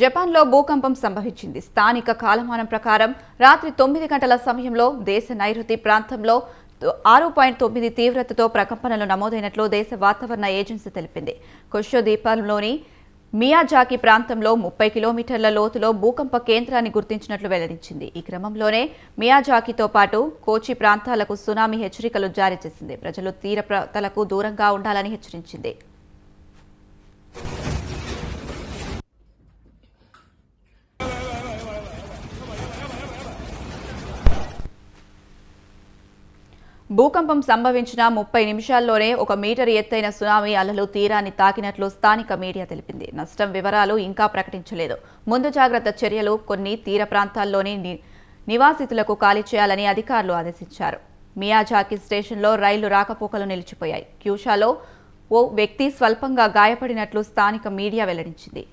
జపాన్లో భూకంపం సంభవించింది. స్థానిక కాలమానం ప్రకారం రాత్రి తొమ్మిది గంటల సమయంలో దేశ నైరుతి ప్రాంతంలో ఆరు పాయింట్ తొమ్మిది తీవ్రతతో ప్రకంపనలు నమోదైనట్లు దేశ వాతావరణ ఏజెన్సీ తెలిపింది. కుషో ద్వీపంలోని మియాజాకి ప్రాంతంలో ముప్పై కిలోమీటర్ల లోతులో భూకంప కేంద్రాన్ని గుర్తించినట్లు వెల్లడించింది. ఈ క్రమంలోనే మియాజాకితో పాటు కోచి ప్రాంతాలకు సునామీ హెచ్చరికలు జారీ చేసింది. ప్రజలు తీర ప్రాంతాలకు దూరంగా ఉండాలని హెచ్చరించింది. భూకంపం సంభవించిన ముప్పై నిమిషాల్లోనే ఒక మీటర్ ఎత్తైన సునామీ అలలు తీరాన్ని తాకినట్లు స్థానిక మీడియా తెలిపింది. నష్టం వివరాలు ఇంకా ప్రకటించలేదు. ముందు జాగ్రత్త చర్యలు కొన్ని తీర ప్రాంతాల్లోని నివాసితులకు ఖాళీ చేయాలని అధికారులు ఆదేశించారు. మియాజాకి స్టేషన్లో రైళ్ళు రాకపోకలు నిలిచిపోయాయి. క్యూషాలో ఓ వ్యక్తి స్వల్పంగా గాయపడినట్లు స్థానిక మీడియా వెల్లడించింది.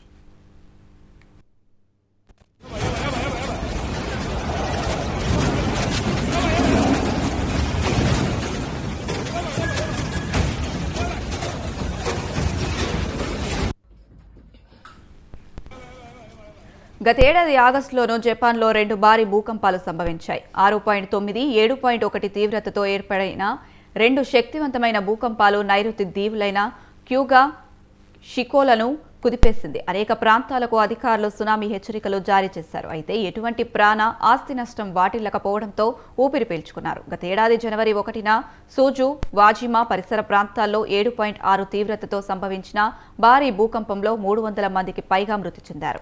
గతేడాది ఆగస్టులోనూ జపాన్లో రెండు భారీ భూకంపాలు సంభవించాయి. ఆరు పాయింట్ తొమ్మిది ఏడు పాయింట్ ఒకటి తీవ్రతతో ఏర్పడిన రెండు శక్తివంతమైన భూకంపాలు నైరుతి దీవులైన క్యూగా షికోలను కుదిపేసింది. అనేక ప్రాంతాలకు అధికారులు సునామీ హెచ్చరికలు జారీ చేశారు. అయితే ఎటువంటి ప్రాణ ఆస్తి నష్టం వాటిల్లకపోవడంతో ఊపిరి పీల్చుకున్నారు. గతేడాది జనవరి ఒకటిన సూజు వాజిమా పరిసర ప్రాంతాల్లో ఏడు పాయింట్ ఆరు తీవ్రతతో సంభవించిన భారీ భూకంపంలో మూడు వందల మందికి పైగా మృతి చెందారు.